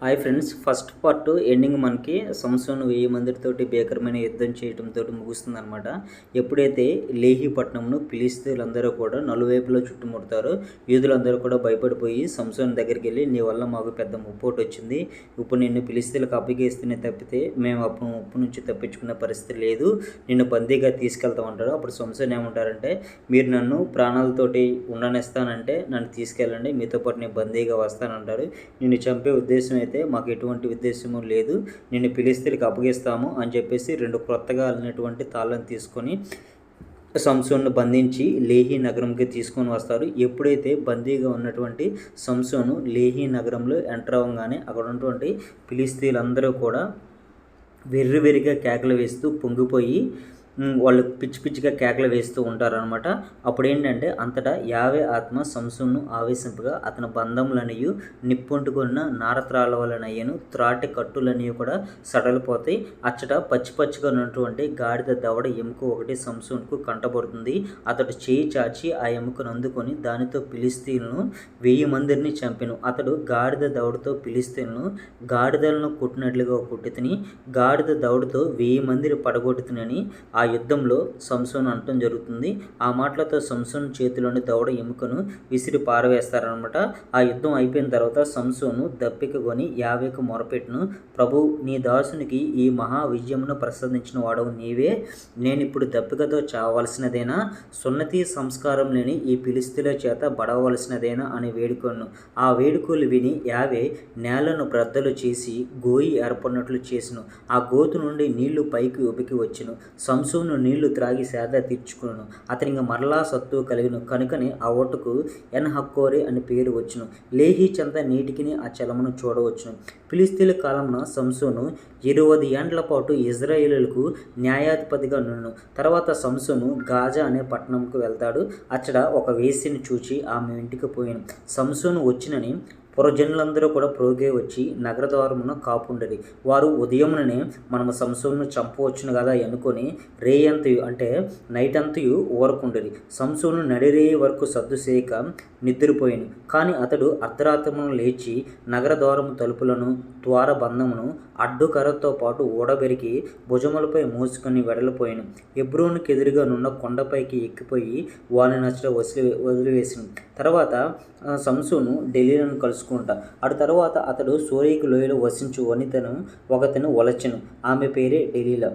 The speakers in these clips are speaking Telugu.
Hi friends first part ending మనకి సంవత్సరం వెయ్యి మందితోటి భీకరమైన యుద్ధం చేయడంతో ముగుస్తుంది అనమాట ఎప్పుడైతే లేహి పట్టణంను పిలిస్తీలందరూ కూడా నలువైపులో చుట్టుముడతారో యూదులందరూ కూడా భయపడిపోయి సంవత్సరం దగ్గరికి వెళ్ళి నీ వల్ల మాకు పెద్ద ముప్పోటు వచ్చింది ఇప్పుడు నిన్ను పిలిస్తీలకు అప్పగిస్తేనే తప్పితే మేము అప్పు ముప్పు నుంచి తప్పించుకునే పరిస్థితి లేదు. నిన్ను బందీగా తీసుకెళ్తామంటాడు అప్పుడు సంవత్సరం ఏమంటారంటే మీరు నన్ను ప్రాణాలతోటి ఉండనిస్తానంటే నన్ను తీసుకెళ్ళండి. మీతో పాటు నేను బందీగా వస్తానంటారు. నిన్ను చంపే ఉద్దేశం అయితే మాకు ఎటువంటి ఉద్దేశము లేదు. నిన్ను పిలిస్తీలకు అప్పగిస్తాము అని చెప్పేసి రెండు క్రొత్తగా అల్లినటువంటి తాళ్ళను తీసుకొని సంసోన్ను బంధించి లేహీ నగరంకి తీసుకొని వస్తారు. ఎప్పుడైతే బందీగా ఉన్నటువంటి సంసోను లేహీ నగరంలో ఎంటర్ అవ్వగానే అక్కడ ఉన్నటువంటి పిలిస్తీలందరూ కూడా వెర్రివెరిగా కేకలు వేస్తూ పొంగిపోయి వాళ్ళు పిచ్చి పిచ్చిగా కేకలు వేస్తూ ఉంటారనమాట అప్పుడు ఏంటంటే అంతటా యావే ఆత్మ సంసును ఆవేశింపగా అతని బంధములనియు నిప్పుంటుకున్న నారత్రాల వలనయ్యను త్రాటి కట్టులనియు కూడా సడలిపోతాయి. అచ్చట పచ్చి పచ్చిగా ఉన్నటువంటి గాడిద దవడ ఎముక ఒకటి సంసున్కు కంటపడుతుంది అతడు చేయి చాచి ఆ ఎముకను అందుకొని దానితో పిలిస్తీలను వెయ్యి మందిని చంపెను. అతడు గాడిద దవడతో పిలిస్తీలను గాడిదలను కుట్టినట్లుగా కొట్టుతుని గాడిద దవడతో వెయ్యి మందిని పడగొట్టుతునని ఆ ఆ యుద్ధంలో సంసోన్ అనటం జరుగుతుంది. ఆ మాటలతో సంసోన్ చేతిలోని దవడ ఎముకను విసిరి పారవేస్తారనమాట. ఆ యుద్ధం అయిపోయిన తర్వాత సంసోను దప్పిక కొని యావేకు మొరపెట్టును. ప్రభు నీ దాసునికి ఈ మహా విజయమును ప్రసాదించిన వాడవు నీవే. నేను ఇప్పుడు దప్పికతో చావలసినదేనా? సున్నతి సంస్కారం లేని ఈ పిలిస్తుల చేత బడవలసినదేనా అని వేడుకొను ఆ వేడుకలు విని యావే నేలను బ్రద్దలు చేసి గోయి ఏర్పడినట్లు చేసిను. ఆ గోతు నుండి నీళ్ళు పైకి ఉబికి వచ్చును. సంసోను నీళ్ళు త్రాగి సేద తీర్చుకును. అతనికి మరలా సత్తు కలిగిన. కనుకనే ఆ ఓటుకు ఎన్ హక్కోరే అని పేరు వచ్చును. లేహి చెంత నీటికిని ఆ చలమును చూడవచ్చును. ఫిలిస్తీన్ల కాలంలో సంసోను ఇరవై ఏండ్ల పాటు ఇజ్రాయేలులకు న్యాయాధిపతిగా నుండు తర్వాత సంసోను గాజా అనే పట్టణంకు వెళ్తాడు. అచ్చడ ఒక వేసిని చూచి ఆమె ఇంటికి పోయాను. సంసోను వచ్చినని పురజనులందరూ కూడా ప్రోగే వచ్చి నగర ద్వారమున కాపుండరి. వారు ఉదయముననే మనము సంసోను చంపవచ్చును కదా అనుకొని రేయంతయు అంటే నైట్ అంతయు ఓరకుండరి సంసోను నడిరేయి వరకు సద్దు చేయక నిద్రపోయాను. కానీ అతడు అర్ధరాత్రమును లేచి నగర ద్వారము తలుపులను ద్వార బంధమును అడ్డుకర్రతో పాటు ఊడబెరికి భుజములపై మూసుకొని వెడలిపోయాను. ఎబ్రోనికి ఎదురుగా నున్న కొండపైకి ఎక్కిపోయి వాని నచ్చట వదిలి వదిలివేసింది తర్వాత ఆ, సంసోను ఢిల్లీలను కలుసుకుంటా అటు తర్వాత అతడు సోరీకు లోయలో వసించు వనితను ఒకతను వలచెను ఆమె పేరే ఢిల్లీలో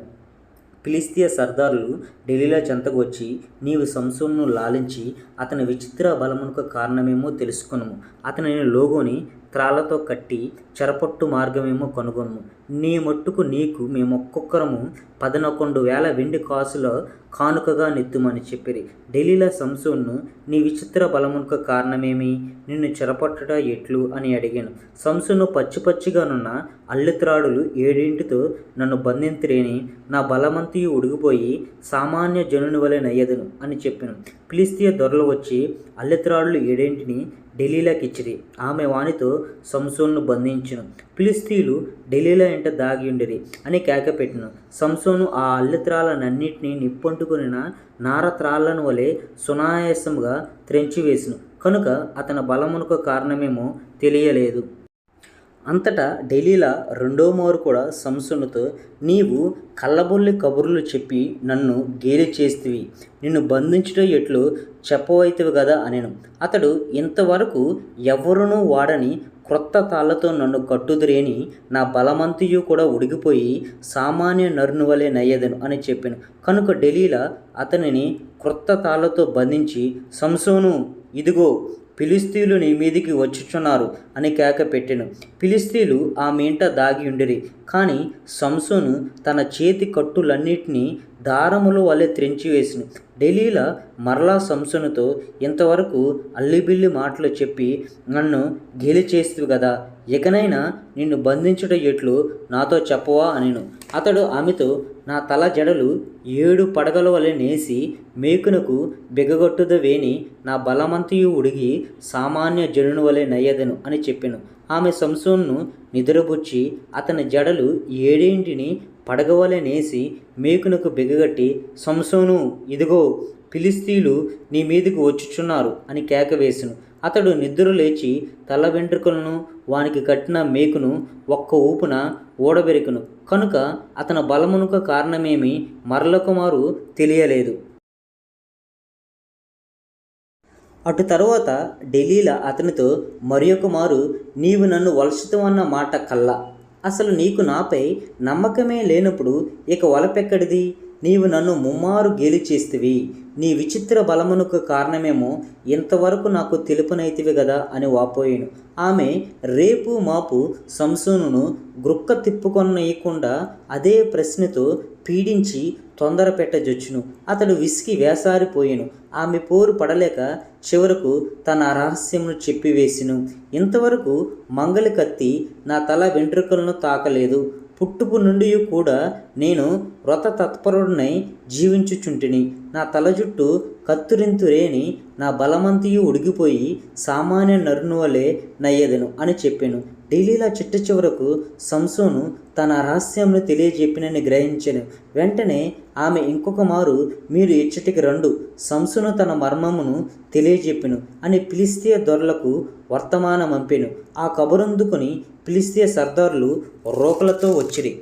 ఫిలిస్తీయ సర్దారులు ఢిల్లీలో చెంతకు వచ్చి నీవు సంసోన్ను లాలించి అతని విచిత్ర బలమునకు కారణమేమో తెలుసుకును అతనిని లోగోని త్రాళ్ళతో కట్టి చెరపట్టు మార్గమేమో కనుగొను నీ మట్టుకు నీకు మేము ఒక్కొక్కరము పదనొకొండు వేల వెండి కాసుల కానుకగా నెత్తుమని చెప్పిరి. ఢిల్లీలో సంసూన్ను నీ విచిత్ర బలమునకు కారణమేమి? నిన్ను చెరపట్టుట ఎట్లు? అని అడిగాను. సంసోను పచ్చి పచ్చిగానున్న అల్లెత్రాడులు ఏడింటితో నన్ను బంధింతిరేని నా బలమంతియు ఉడిగిపోయి సామాన్య జనుని వలె నయ్యదును అని చెప్పాను. పిలిస్తీయ దొరలు వచ్చి అల్లెత్రాడులు ఏడింటిని ఢిల్లీలోకి ఇచ్చిరి ఆమె వానితో సంసూన్ను బంధించును. పిలిస్తీలు ఢిల్లీలో వెంట దాగియుండిరి అని కేకపెట్టును సంసోను ఆ అల్లెత్రాలనన్నిటినీ నిప్పొంటుకుని నారత్రాళ్ళను వలె సునాయాసముగా త్రెంచివేసును. కనుక అతని బలమునకు కారణమేమో తెలియలేదు. అంతటా ఢిల్లీలో రెండో మారు కూడా సంసోనుతో నీవు కళ్ళబొల్లి కబుర్లు చెప్పి నన్ను గేలి చేస్తివి. నిన్ను బంధించడం ఎట్లు చెప్పవైతివి కదా అనేను. అతడు ఇంతవరకు ఎవరునూ వాడని క్రొత్త తాళ్ళతో నన్ను కట్టుదురేని నా బలమంతియు కూడా ఉడిగిపోయి సామాన్య నరుని వలె నయ్యదను అని చెప్పాను. కనుక ఢిల్లీలో అతనిని క్రొత్త తాళ్ళతో బంధించి సంసోను ఇదిగో ఫిలిస్తీలు నీ మీదికి వచ్చుచున్నారు అని కేక పెట్టెను. ఫిలిస్తీన్లు ఆ ఇంట దాగి ఉండిరి. కానీ సంసోను తన చేతి కట్టులన్నిటినీ దారములు వలె త్రెంచివేసిన ఢిల్లీల మరలా సంసనుతో ఇంతవరకు అల్లిబిల్లి మాటలు చెప్పి నన్ను గేలి కదా ఇకనైనా నిన్ను బంధించుట ఎట్లు నాతో చెప్పవా అనిను. అతడు ఆమెతో నా తల జడలు ఏడు పడగల వలె నేసి మేకునకు బిగగొట్టుదవేని నా బలమంతయు ఉడిగి సామాన్య జనుని వలె నయ్యదను అని చెప్పాను. ఆమె సంసోన్ను నిద్రబుచ్చి అతని జడలు ఏడేంటిని పడగవలనేసి మేకునకు బిగగట్టి సంసోను ఇదిగో ఫిలిస్తీలు నీ మీదకు వచ్చుచున్నారు అని కేక వేసును. అతడు నిద్ర లేచి తల వెంట్రుకలను వానికి కట్టిన మేకును ఒక్క ఊపున ఓడబెరికను. కనుక అతని బలమునకు కారణమేమి మరలకుమారు తెలియలేదు. అటు తరువాత ఢిల్లీల అతనితో మరి మారు నీవు నన్ను వలసతమన్న మాట కల్లా. అసలు నీకు నాపై నమ్మకమే లేనప్పుడు ఇక వలపెక్కడిది నీవు నన్ను ముమ్మారు గేలి చేస్తివి నీ విచిత్ర బలమునకు కారణమేమో ఇంతవరకు నాకు తెలుపునైతివి గదా అని వాపోయాను. ఆమె రేపు మాపు సంసోనును గ్రుక్క తిప్పుకొనయకుండా అదే ప్రశ్నతో పీడించి తొందర పెట్టజొచ్చును. అతడు విసికి వేసారిపోయాను. ఆమె పోరు పడలేక చివరకు తన రహస్యమును చెప్పివేసిను. ఇంతవరకు మంగలి కత్తి నా తల వెంట్రుకలను తాకలేదు. పుట్టుపు నుండి కూడా నేను వ్రత తత్పరుడినై జీవించుచుంటిని. నా తల జుట్టు కత్తురింతురేని నా బలమంతియు ఉడిగిపోయి సామాన్య నరును వలె నయ్యదను అని చెప్పాను. ఢిల్లీలో చిట్ట చివరకు సంసోను తన రహస్యంను తెలియజెప్పినని గ్రహించాను. వెంటనే ఆమె ఇంకొక మారు మీరు ఇచ్చటికి రండు సంసును తన మర్మమును తెలియజెప్పెను అని పిలిస్తే దొరలకు వర్తమానం పంపెను. ఆ కబురందుకుని పిలిస్తే సర్దార్లు రోకలతో వచ్చిరి.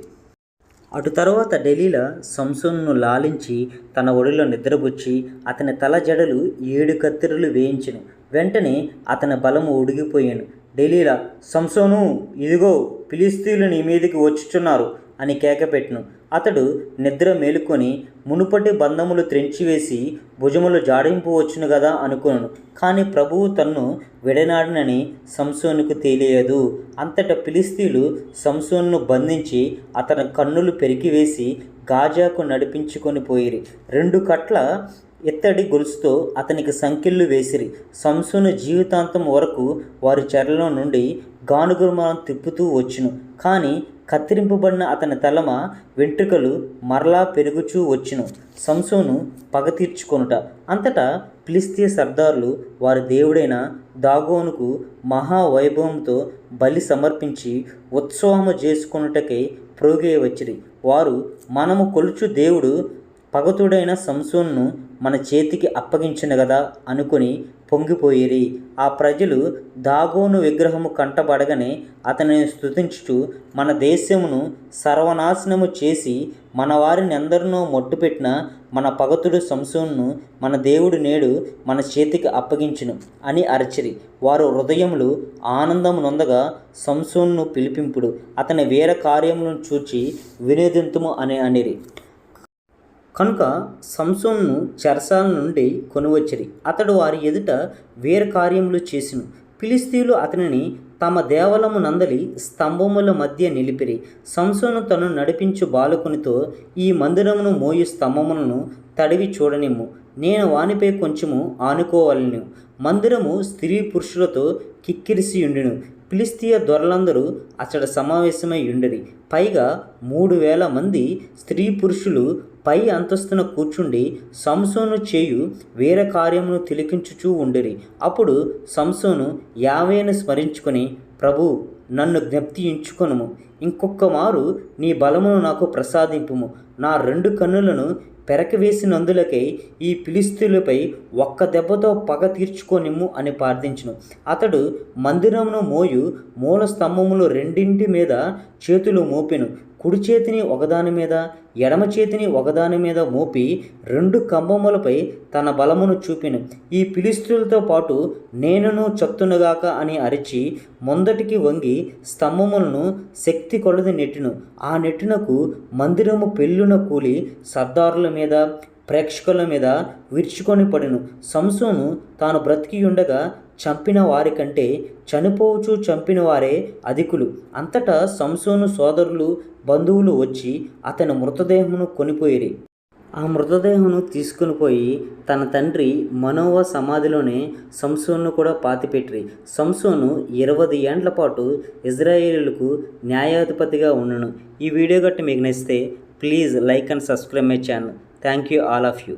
అటు తర్వాత ఢిల్లీలో సంసోన్ను లాలించి తన ఒడిలో నిద్రపుచ్చి అతని తల జడలు ఏడు కత్తిరలు వేయించెను. వెంటనే అతని బలము ఉడిగిపోయాను. ఢిల్లీలో సంసోను ఇదిగో ఫిలిస్తీన్లు నీ మీదికి వచ్చుచున్నారు అని కేకపెట్టును అతడు నిద్ర మేలుకొని మునుపటి బంధములు త్రెంచివేసి భుజములు జాడింపు వచ్చును కదా అనుకున్నాను కానీ ప్రభువు తన్ను విడనాడినని సంసోనుకు తెలియదు. అంతట పిలిస్తీలు సంసోన్ను బంధించి అతని కన్నులు పెరికివేసి గాజాకు నడిపించుకొని పోయిరి. రెండు కట్ల ఇత్తడి గొలుసుతో అతనికి సంకెళ్ళు వేసిరి. సంసును జీవితాంతం వరకు వారి చెరలో నుండి గానుగురుమానం తిప్పుతూ వచ్చును. కానీ కత్తిరింపబడిన అతని తలమ వెంట్రుకలు మరలా పెరుగుచూ వచ్చును. సంసోను పగ తీర్చుకొనుట. అంతటా పిలిస్తే సర్దార్లు వారి దేవుడైన దాగోనుకు మహావైభవంతో బలి సమర్పించి ఉత్సవము చేసుకొనుటకై ప్రోగే వచ్చిరి వారు మనము కొలుచు దేవుడు పగతుడైన సంసోన్ను మన చేతికి అప్పగించిన కదా అనుకుని పొంగిపోయిరి. ఆ ప్రజలు దాగోను విగ్రహము కంటబడగనే అతనిని స్థుతించుచు మన దేశమును సర్వనాశనము చేసి మన వారిని ఎందరినో మొట్టుపెట్టిన మన పగతుడు సంసోన్ను మన దేవుడు నేడు మన చేతికి అప్పగించును అని అరచిరి. వారు హృదయములు ఆనందము నొందగా సంసోన్ను పిలిపింపుడు. అతని వీర కార్యములను చూచి వినోదింతుము అని అనిరి. కనుక సంసోన్ను చెరసాల నుండి కొనువచ్చిరి అతడు వారి ఎదుట వీర కార్యములు చేసిను. పిలిస్తీలు అతనిని తమ దేవలము నందలి స్తంభముల మధ్య నిలిపిరి. సంసోను తను నడిపించు బాలకునితో ఈ మందిరమును మోయు స్తంభములను తడివి చూడనిమ్ము. నేను వానిపై కొంచెము ఆనుకోవాలను. మందిరము స్త్రీ పురుషులతో కిక్కిరిసి ఉండును ఫిలిస్తీయ దొరలందరూ అచ్చడ సమావేశమై ఉండరి పైగా మూడు వేల మంది స్త్రీ పురుషులు పై అంతస్తున కూర్చుండి సంసోను చేయు వీర కార్యమును తిలకించుచూ ఉండిరి. అప్పుడు సంసోను యావేను స్మరించుకొని ప్రభు నన్ను జ్ఞప్తి ఇంకొక మారు నీ బలమును నాకు ప్రసాదింపుము. నా రెండు కన్నులను పెరకవేసినందులకై ఈ పిలిస్తులపై ఒక్క దెబ్బతో పగ తీర్చుకోనిమ్ము అని ప్రార్థించును. అతడు మందిరమును మోయు మూల స్తంభములు రెండింటి మీద చేతులు మోపెను. కుడి చేతిని ఒకదాని మీద ఎడమ చేతిని ఒకదాని మీద మోపి రెండు కంబములపై తన బలమును చూపిను. ఈ పిలిస్తులతో పాటు నేనును చత్తునుగాక అని అరిచి ముందటికి వంగి స్తంభములను శక్తి కొలది నెట్టును. ఆ నెట్టునకు మందిరము పెళ్ళున కూలి సర్దారుల మీద ప్రేక్షకుల మీద విరుచుకొని పడిను. సంసోను తాను బ్రతికి ఉండగా చంపిన వారికంటే చనిపోవచ్చు చంపిన వారే అధికులు. అంతటా సంసోను సోదరులు బంధువులు వచ్చి అతని మృతదేహమును కొనిపోయిరి. ఆ మృతదేహమును తీసుకుని పోయి తన తండ్రి మనోవ సమాధిలోనే సంసోన్ను కూడా పాతిపెట్టిరి. సంసోను ఇరవై ఏండ్ల పాటు ఇజ్రాయేలులకు న్యాయాధిపతిగా ఉండను. ఈ వీడియో గట్టి మీకు నచ్చితే please like and subscribe my channel. Thank you all of you.